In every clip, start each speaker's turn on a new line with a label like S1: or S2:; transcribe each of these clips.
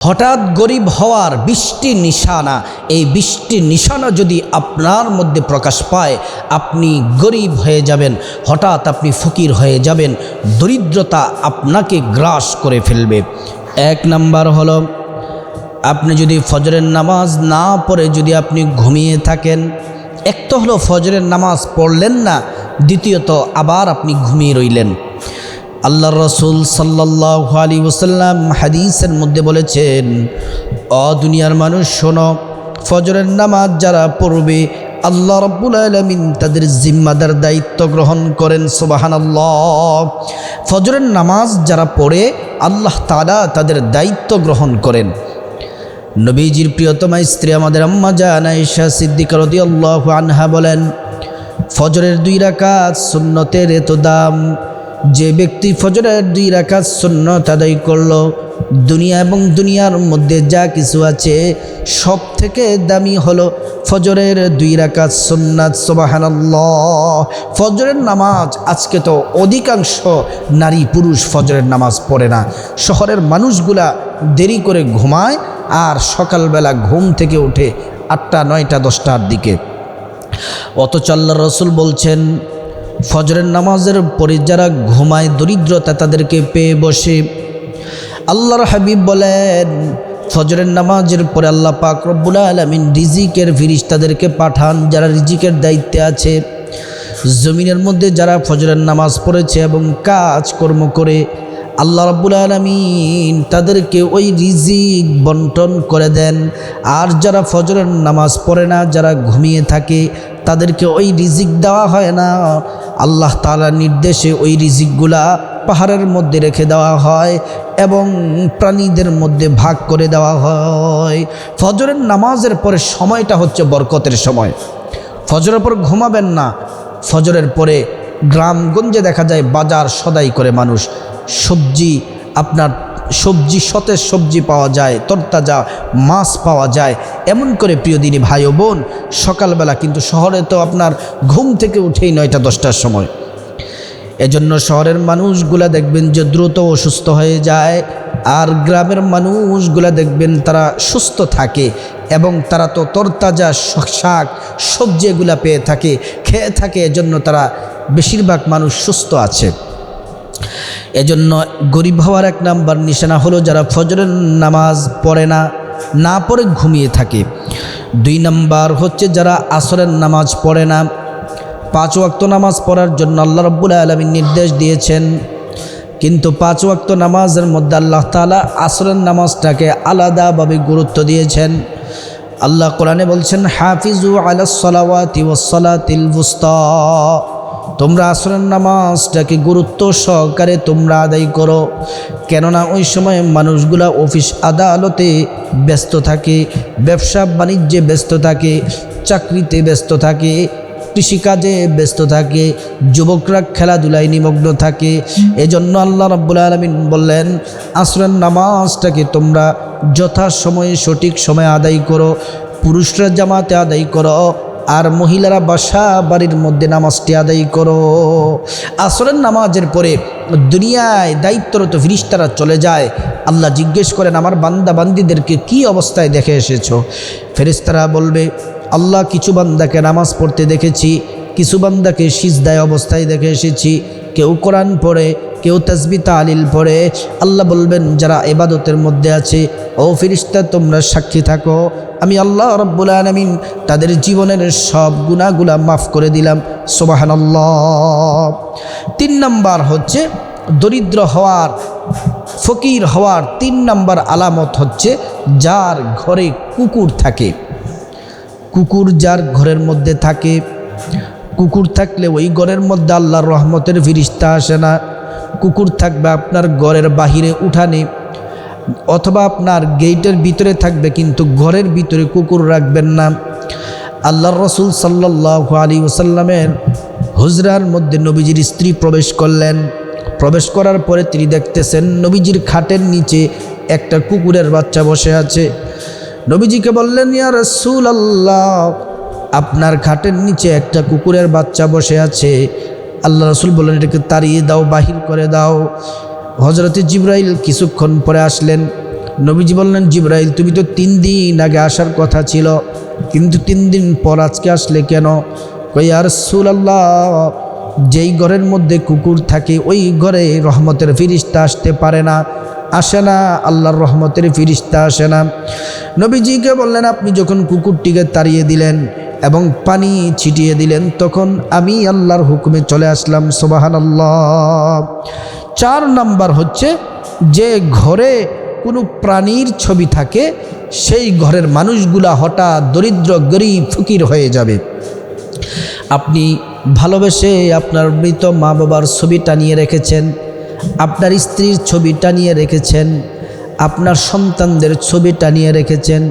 S1: হঠাৎ গরিব হওয়ার বৃষ্টি নিশানা। এই বৃষ্টি নিশানা যদি আপনার মধ্যে প্রকাশ পায়, আপনি গরিব হয়ে যাবেন, হঠাৎ আপনি ফকির হয়ে যাবেন, দরিদ্রতা আপনাকে গ্রাস করে ফেলবে। এক নাম্বার হলো, আপনি যদি ফজরের নামাজ না পড়ে যদি আপনি ঘুমিয়ে থাকেন, এক তো হলো ফজরের নামাজ পড়লেন না, দ্বিতীয়ত আবার আপনি ঘুমিয়ে রইলেন। আল্লাহ রসুল সাল্লাহ আলী ওসাল্লাম হাদিসের মধ্যে বলেছেন, অ দুনিয়ার মানুষ, শোনো, ফজরের নামাজ যারা পড়বে, আল্লাহ রব্বুল আলমিন তাদের জিম্মাদার দায়িত্ব গ্রহণ করেন সোবাহান আল্লাহ ফজরের নামাজ যারা পড়ে, আল্লাহ তালা তাদের দায়িত্ব গ্রহণ করেন। নবীজির প্রিয়তমা স্ত্রী আমাদের আম্মা জান আয়েশা সিদ্দিক রদিয়াল্লাহু আনহা বলেন, ফজরের দুই রাকাত সুন্নতের এত দাম যে ব্যক্তি ফজরের দুই রাকাত সুন্নত আদায় করল, দুনিয়া এবং দুনিয়ার মধ্যে যা কিছু আছে সব থেকে দামি হলো ফজরের দুই রাকাত সুন্নাত, সোবাহানাল্লাহ। ফজরের নামাজ, আজকে তো অধিকাংশ নারী পুরুষ ফজরের নামাজ পড়ে না। শহরের মানুষগুলা দেরি করে ঘুমায় আর সকালবেলা ঘুম থেকে উঠে আটটা, নয়টা, দশটার দিকে। অথচ আল্লাহ রসুল বলছেন ফজরের নামাজের পরে যারা ঘুমায়, দরিদ্রতা তাদেরকে পেয়ে বসে। আল্লাহর হাবিব বলেন, ফজরের নামাজের পরে আল্লাহ পাক রব্বুল আলমিন রিজিকের ফিরিস তাদেরকে পাঠান, যারা রিজিকের দায়িত্বে আছে। জমিনের মধ্যে যারা ফজরের নামাজ পড়েছে এবং কাজ কর্ম করে, আল্লাহ রাব্বুল আলমিন তাদেরকে ওই রিজিক বন্টন করে দেন। আর যারা ফজরের নামাজ পড়ে না, যারা ঘুমিয়ে থাকে তাদেরকে ওই রিজিক দেওয়া হয় না। আল্লাহ তালার নির্দেশে ওই রিজিকগুলা পাহাড়ের মধ্যে রেখে দেওয়া হয় এবং প্রাণীদের মধ্যে ভাগ করে দেওয়া হয়। ফজরের নামাজের পরে সময়টা হচ্ছে বরকতের সময়। ফজরের পর ঘুমাবেন না। ফজরের পরে গ্রামগঞ্জে দেখা যায় বাজার সদাই করে মানুষ। সবজি আপনার সবজি সতেজ সবজি পাওয়া যায়, তরতাজা মাছ পাওয়া যায়। এমন করে প্রিয় দিনী ভাই ও বোন, সকালবেলা কিন্তু শহরে তো আপনার ঘুম থেকে উঠেই নয়টা, দশটার সময়। এজন্য শহরের মানুষগুলা দেখবেন যে দ্রুত অসুস্থ হয়ে যায়, আর গ্রামের মানুষগুলা দেখবেন তারা সুস্থ থাকে এবং তারা তো তরতাজা শাক, সবজি এগুলা পেয়ে থাকে, খেয়ে থাকে, এজন্য তারা বেশিরভাগ মানুষ সুস্থ আছে। এজন্য গরিব হওয়ার এক নাম্বার নিশানা হলো যারা ফজরের নামাজ পড়ে না না পড়ে ঘুমিয়ে থাকে। দুই নাম্বার হচ্ছে যারা আসরের নামাজ পড়ে না, পাঁচ ওয়াক্ত নামাজ পড়ার জন্য আল্লাহ রব্বুল আলমীর নির্দেশ দিয়েছেন। কিন্তু পাঁচ ওয়াক্ত নামাজের মধ্যে আল্লাহ তালা আসরের নামাজটাকে আলাদাভাবে গুরুত্ব দিয়েছেন। আল্লাহ কোরআনে বলছেন, হাফিজু আলাসলাওয়াতি ওসলাতিল বুস্তা তোমরা আসরের নামাজটাকে গুরুত্ব সহকারে তোমরা আদায় করো। কেননা ওই সময় মানুষগুলা অফিস আদালতে ব্যস্ত থাকে, ব্যবসা বাণিজ্যে ব্যস্ত থাকে, চাকরিতে ব্যস্ত থাকে, কৃষিকাজে ব্যস্ত থাকে, যুবকরা খেলাধুলায় নিমগ্ন থাকে। এজন্য আল্লাহ রাব্বুল আলমিন বললেন, আসরের নামাজটাকে তোমরা যথাসময়ে সঠিক সময়ে আদায় করো, পুরুষরা জামাতে আদায় করো আর মহিলারা বাসা বাড়ির মধ্যে নামাজটি আদায় করো। আসরের নামাজের পরে দুনিয়ায় দায়িত্বরত ফিরিস্তারা চলে যায়। আল্লাহ জিজ্ঞেস করেন, আমার বান্দা বান্দিদেরকে কি অবস্থায় দেখে এসেছ? ফেরিস্তারা বলবে, আল্লাহ কিছু বান্দাকে নামাজ পড়তে দেখেছি, কিছু বান্দাকে সিজদায় অবস্থায় দেখে এসেছি। কেউ কোরআন পড়ে কেউ তসবি তালিল পড়ে, আল্লাহ বলবেন, যারা এবাদতের মধ্যে আছে, ও ফিরিস্তা তোমরা সাক্ষী থাকো। আমি আল্লাহ রব্বুল আলমিন তাদের জীবনের সব গুণাগুলা মাফ করে দিলাম। সোবাহান তিন নাম্বার হচ্ছে দরিদ্র হওয়ার, ফকির হওয়ার তিন নাম্বার আলামত হচ্ছে যার ঘরে কুকুর থাকে। কুকুর যার ঘরের মধ্যে থাকে, কুকুর থাকলে ওই ঘরের মধ্যে আল্লাহর রহমতের ফিরিস্তা আসে না। কুকুর থাকবে, আপনার ঘরের বাহিরে উঠানে অথবা আপনার গেটের ভিতরে থাকবে, কিন্তু ঘরের ভিতরে কুকুর রাখবেন না। আল্লাহর রসুল সাল্লাহ আলী ওসাল্লামের হুজরার মধ্যে নবীজির স্ত্রী প্রবেশ করলেন। প্রবেশ করার পরে তিনি দেখতেছেন নবীজির খাটের নিচে একটা কুকুরের বাচ্চা বসে আছে। নবীজিকে বললেন, ইয়া রসুল আল্লাহ আপনার খাটের নিচে একটা কুকুরের বাচ্চা বসে আছে। আল্লাহ রসুল বললেন, এটাকে তাড়িয়ে দাও, বাহির করে দাও। হজরতে জিব্রাইল কিছুক্ষণ পরে আসলেন। নবীজি বললেন, জিব্রাইল, তুমি তো তিন দিন আগে আসার কথা ছিল, কিন্তু তিন দিন পর আজকে আসলে কেন? কই আর আল্লাহ যেই ঘরের মধ্যে কুকুর থাকে, ওই ঘরে রহমতের ফিরিস্তা আসতে পারে না, আসে না, আল্লাহর রহমতের ফিরিস্তা আসে না। নবীজিকে বললেন, আপনি যখন কুকুরটিকে তাড়িয়ে দিলেন এবং পানি ছিটিয়ে দিলেন। তখন আমি আল্লাহর হুকুমে চলে আসলাম সোবাহান আল্লাহ চার নাম্বার হচ্ছে, যে ঘরে কোনো প্রাণীর ছবি থাকে, সেই ঘরের মানুষগুলা হঠাৎ দরিদ্র, গরিব, ফকির হয়ে যাবে। আপনি ভালোবেসে আপনার মৃত মা বাবার ছবি টানিয়ে রেখেছেন, আপনার স্ত্রীর ছবি টানিয়ে রেখেছেন, আপনার সন্তানদের ছবি টানিয়ে রেখেছেন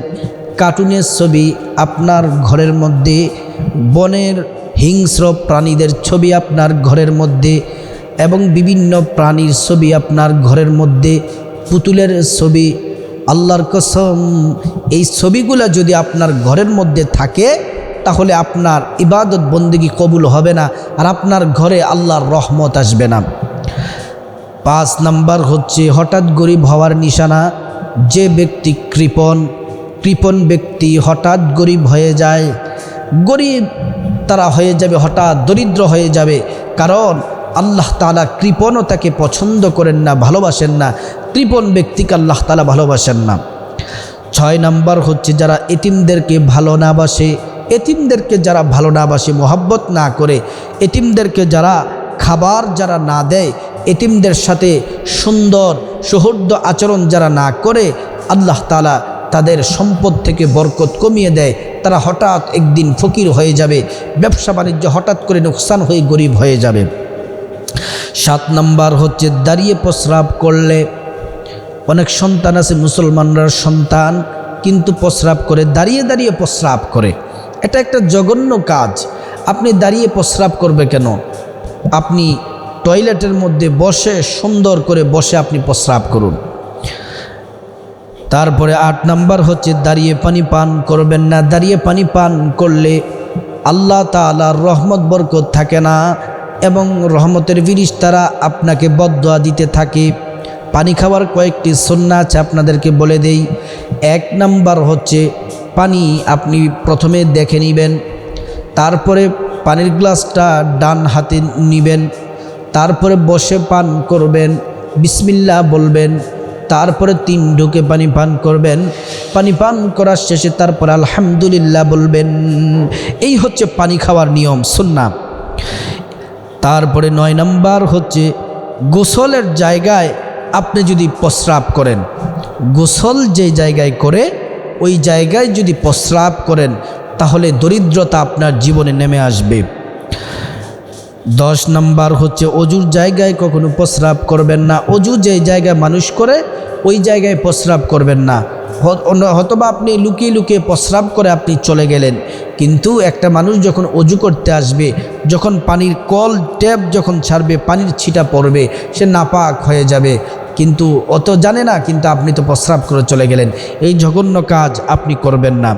S1: কার্টুনের ছবি আপনার ঘরের মধ্যে, বনের হিংস্র প্রাণীদের ছবি আপনার ঘরের মধ্যে এবং বিভিন্ন প্রাণীর ছবি আপনার ঘরের মধ্যে, পুতুলের ছবি। আল্লাহর কসম, এই ছবিগুলো যদি আপনার ঘরের মধ্যে থাকে, তাহলে আপনার ইবাদত বন্দিগি কবুল হবে না আর আপনার ঘরে আল্লাহর রহমত আসবে না। পাঁচ নাম্বার হচ্ছে, হঠাৎ গরিব হওয়ার নিশানা, যে ব্যক্তি কৃপণ কৃপণ ব্যক্তি হঠাৎ গরিব হয়ে যায়। গরিব তারা হয়ে যাবে, হঠাৎ দরিদ্র হয়ে যাবে। কারণ আল্লাহ তালা কৃপণতাকে পছন্দ করেন না, ভালোবাসেন না। কৃপণ ব্যক্তিকে আল্লাহ তালা ভালোবাসেন না। ছয় নাম্বার হচ্ছে যারা এতিমদেরকে ভালো না বাসে, এতিমদেরকে যারা ভালো না বাসে, মোহাব্বত না করে, এতিমদেরকে যারা খাবার যারা না দেয়, এতিমদের সাথে সুন্দর সৌহৃদ্য আচরণ যারা না করে, আল্লাহ তালা তাদের সম্পদ থেকে বরকত কমিয়ে দেয়, তারা হঠাৎ একদিন ফকির হয়ে যাবে, ব্যবসা বাণিজ্য হঠাৎ করে নোকসান হয়ে গরিব হয়ে যাবে। সাত নাম্বার হচ্ছে দাঁড়িয়ে প্রস্রাব করলে অনেক সন্তান আছে, মুসলমানরা সন্তান, কিন্তু প্রস্রাব করে, দাঁড়িয়ে দাঁড়িয়ে প্রস্রাব করে। এটা একটা জঘন্য কাজ। আপনি দাঁড়িয়ে প্রস্রাব করবে কেন? আপনি টয়লেটের মধ্যে বসে, সুন্দর করে বসে আপনি প্রস্রাব করুন। তারপরে আট নাম্বার হচ্ছে, দাঁড়িয়ে পানি পান করবেন না। দাঁড়িয়ে পানি পান করলে আল্লাহ তালার রহমত, বরকত থাকে না এবং রহমতের বিরিশ তারা আপনাকে বদয়া দিতে থাকে। পানি খাওয়ার কয়েকটি সন্না আছে, আপনাদেরকে বলে দেই। এক নাম্বার হচ্ছে, পানি আপনি প্রথমে দেখে নেবেন, তারপরে পানির গ্লাসটা ডান হাতে নেবেন, তারপরে বসে পান করবেন বিসমিল্লা বলবেন তারপরে তিন ঢুকে পানি পান করবেন। পানি পান করার শেষে তারপর আলহামদুলিল্লাহ বলবেন, এই হচ্ছে পানি খাওয়ার নিয়ম সুন্না তারপরে নয় নাম্বার হচ্ছে, গোসলের জায়গায় আপনি যদি প্রস্রাব করেন, গোসল যে জায়গায় করে, ওই জায়গায় যদি প্রস্রাব করেন, তাহলে দরিদ্রতা আপনার জীবনে নেমে আসবে। দশ নাম্বার হচ্ছে অজুর জায়গায় কখনো প্রস্রাব করবেন না। অজু যে জায়গায় মানুষ করে, ওই জায়গায় প্রস্রাব করবেন না। হতবা আপনি লুকিয়ে লুকিয়ে প্রস্রাব করে আপনি চলে গেলেন। কিন্তু একটা মানুষ যখন অজু করতে আসবে, যখন পানির কল ট্যাপ যখন ছাড়বে, পানির ছিটা পড়বে, সে নাপাক হয়ে যাবে। কিন্তু অত জানে না, কিন্তু আপনি তো প্রস্রাব করে চলে গেলেন। এই জঘন্য কাজ আপনি করবেন না।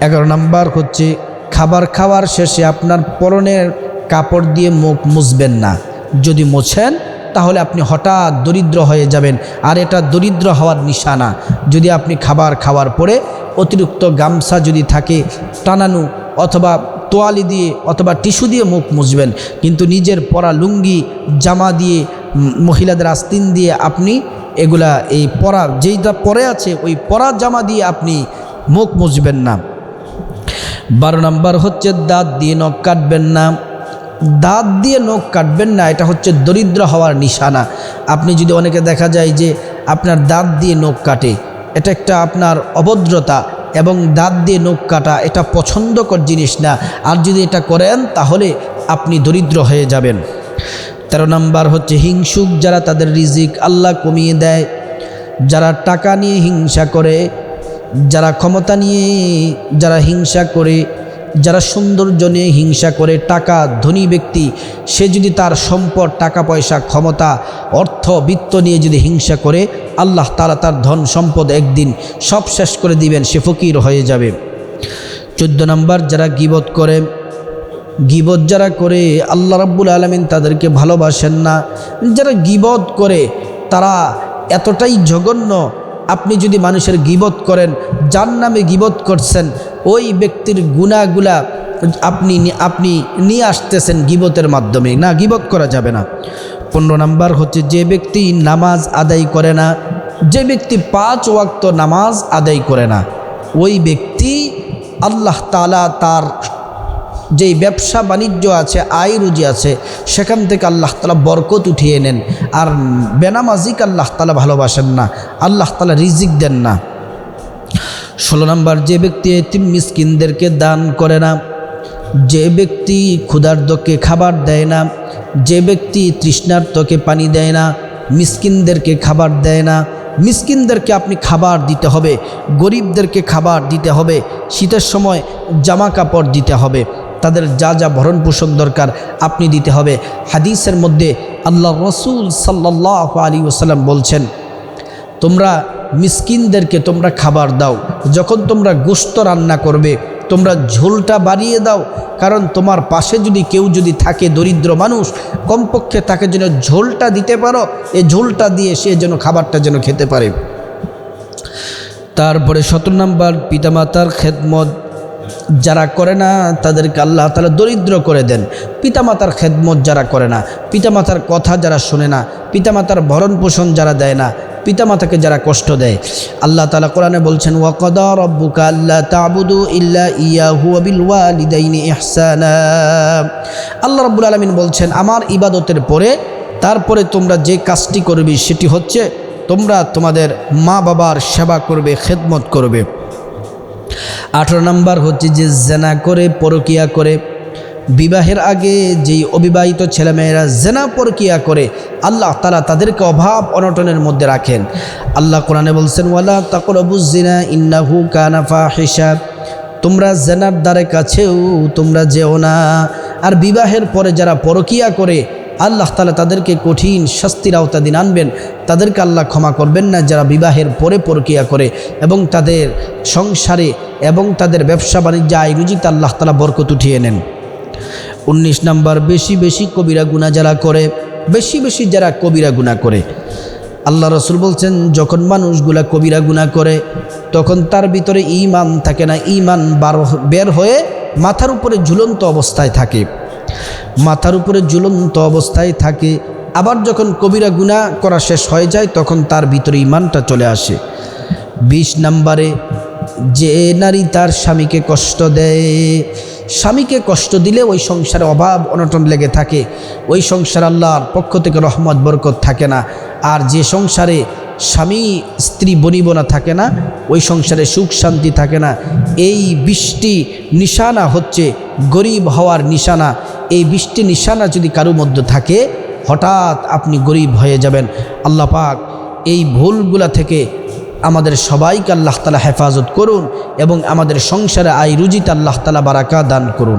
S1: এগারো নাম্বার হচ্ছে, খাবার খাওয়ার শেষে আপনার পরনের কাপড় দিয়ে মুখ মুছবেন না। যদি মোছেন, তাহলে আপনি হঠাৎ দরিদ্র হয়ে যাবেন। আর এটা দরিদ্র হওয়ার নিশানা। যদি আপনি খাবার খাওয়ার পরে অতিরিক্ত গামছা যদি থাকে, টানানো অথবা তোয়ালি দিয়ে অথবা টিস্যু দিয়ে মুখ মুছবেন। কিন্তু নিজের পরা লুঙ্গি, জামা দিয়ে মহিলাদের আস্তিন দিয়ে আপনি এগুলা, এই পরা, যেইটা পরে আছে, ওই পরা জামা দিয়ে আপনি মুখ মুছবেন না। বারো নম্বর হচ্ছে দাঁত দিয়ে নখ কাটবেন না। দাঁত দিয়ে নখ কাটবেন না, এটা হচ্ছে দরিদ্র হওয়ার নিশানা। আপনি যদি অনেকে দেখা যায় যে আপনার দাঁত দিয়ে নখ কাটে, এটা একটা আপনার অভদ্রতা এবং দাঁত দিয়ে নখ কাটা এটা পছন্দকর জিনিস না। আর যদি এটা করেন, তাহলে আপনি দরিদ্র হয়ে যাবেন। তেরো নাম্বার হচ্ছে, হিংসুক যারা তাদের রিজিক আল্লাহ কমিয়ে দেয়। যারা টাকা নিয়ে হিংসা করে, যারা ক্ষমতা নিয়ে যারা হিংসা করে যারা সৌন্দর্য নিয়ে হিংসা করে টাকা ধনী ব্যক্তি, সে যদি তার সম্পদ, টাকা, পয়সা, ক্ষমতা, অর্থ, বিত্ত নিয়ে যদি হিংসা করে, আল্লাহ তারা তার ধন সম্পদ একদিন সব শেষ করে দিবেন, সে ফকির হয়ে যাবে। চোদ্দ নম্বর, যারা গিবত করে, গিবত যারা করে, আল্লাহ রাব্বুল আলমিন তাদেরকে ভালোবাসেন না। যারা গিবত করে, তারা এতটাই জঘন্য আপনি যদি মানুষের গিবত করেন যার নামে গিবত করছেন, ওই ব্যক্তির গুণাগুলা আপনি আপনি নিয়ে আসতেছেন গিবতের মাধ্যমে। না, গিবত করা যাবে না। পনেরো নাম্বার হচ্ছে যে ব্যক্তি নামাজ আদায় করে না, যে ব্যক্তি পাঁচ ওয়াক্ত নামাজ আদায় করে না, ওই ব্যক্তি আল্লাহ তালা তার যেই ব্যবসা বাণিজ্য আছে, আয় রুজি আছে, সেখান থেকে আল্লাহ তালা বরকত উঠিয়ে নেন। আর বেনামাজিক আল্লাহ তালা ভালোবাসেন না, আল্লাহ তালা রিজিক দেন না। ষোলো নম্বর, যে ব্যক্তি এতিম মিসকিনদেরকে দান করে না, যে ব্যক্তি ক্ষুধার্তকে খাবার দেয় না, যে ব্যক্তি তৃষ্ণার্তকে পানি দেয় না, মিসকিনদেরকে খাবার দেয় না, মিসকিনদেরকে আপনি খাবার দিতে হবে, গরিবদেরকে খাবার দিতে হবে, শীতের সময় জামা কাপড় দিতে হবে। তাদের যা যা ভরণ পোষণ দরকার আপনি দিতে হবে। হাদিসের মধ্যে আল্লাহ রসুল সাল্লাহ আলী ওসাল্লাম বলছেন, তোমরা মিসকিনদেরকে তোমরা খাবার দাও। যখন তোমরা গোস্ত রান্না করবে, তোমরা ঝোলটা বাড়িয়ে দাও। কারণ তোমার পাশে যদি কেউ যদি থাকে দরিদ্র মানুষ, কমপক্ষে তাকে যেন ঝোলটা দিতে পারো এই ঝোলটা দিয়ে সে যেন খাবারটা যেন খেতে পারে। তারপরে সতেরো নম্বর, পিতামাতার খেদমত যারা করে না, তাদেরকে আল্লাহ তালা দরিদ্র করে দেন। পিতামাতার খেদমত যারা করে না, পিতামাতার কথা যারা শোনে না, পিতামাতার ভরণ পোষণ যারা দেয় না, পিতামাতাকে যারা কষ্ট দেয়, আল্লাহ তালা কোরআনে বলছেন আল্লাহ তাবুদু ইয়াহু বিল ওয়ালিদাইনি ইহসানা। আল্লাহ রব্বুল আলমিন বলছেন, আমার ইবাদতের পরে, তারপরে তোমরা যে কাজটি করবে, সেটি হচ্ছে তোমরা তোমাদের মা বাবার সেবা করবে, খেদমত করবে। আঠারো নম্বর হচ্ছে যে জেনা করে, পরকিয়া করে। বিবাহের আগে যেই অবিবাহিত ছেলেমেয়েরা জেনা, পরকিয়া করে, আল্লাহ তালা তাদেরকে অভাব অনটনের মধ্যে রাখেন। আল্লাহ কোরআনে বলছেন, ওয়ালা তাকরবুজিনা ইন্নাহু কানাফা হিসাব তোমরা জেনার দ্বারে কাছেও তোমরা যেও না। আর বিবাহের পরে যারা পরকিয়া করে আল্লাহ তালা তাদেরকে কঠিন শাস্তির আওতাদিন আনবেন। তাদেরকে আল্লাহ ক্ষমা করবেন না, যারা বিবাহের পরে প্রক্রিয়া করে এবং তাদের সংসারে এবং তাদের ব্যবসা বাণিজ্য আয় রুজিতে আল্লাহ তালা বরকত উঠিয়ে নেন। উনিশ নাম্বার, বেশি বেশি কবিরা গুণা যারা করে, বেশি বেশি যারা কবিরা গুণা করে। আল্লাহ রসুল বলছেন, যখন মানুষগুলা কবিরা গুণা করে, তখন তার ভিতরে ইমান থাকে না। ইমান বার বের হয়ে মাথার উপরে ঝুলন্ত অবস্থায় থাকে। মাথার উপরে ঝুলন্ত অবস্থায় থাকে। আবার যখন কবিরা গুণা করা শেষ হয়ে যায়, তখন তার ভিতরে ইমানটা চলে আসে। বিশ নাম্বারে, যে নারী তার স্বামীকে কষ্ট দেয়, স্বামীকে কষ্ট দিলে ওই সংসারে অভাব, অনটন লেগে থাকে। ওই সংসার আল্লাহর পক্ষ থেকে রহমত, বরকত থাকে না। আর যে সংসারে স্বামী, স্ত্রী বনিবনা থাকে না, ওই সংসারে সুখ শান্তি থাকে না। এই বৃষ্টি নিশানা হচ্ছে, গরিব হওয়ার নিশানা। এই বৃষ্টি নিশানা যদি কারও মধ্যে থাকে, হঠাৎ আপনি গরিব হয়ে যাবেন। আল্লাহ পাক এই ভুলগুলা থেকে আমাদের সবাইকে আল্লাহ তালা হেফাজত করুন এবং আমাদের সংসারে আয় রুজিতে আল্লাহ তালা বারাকা দান করুন।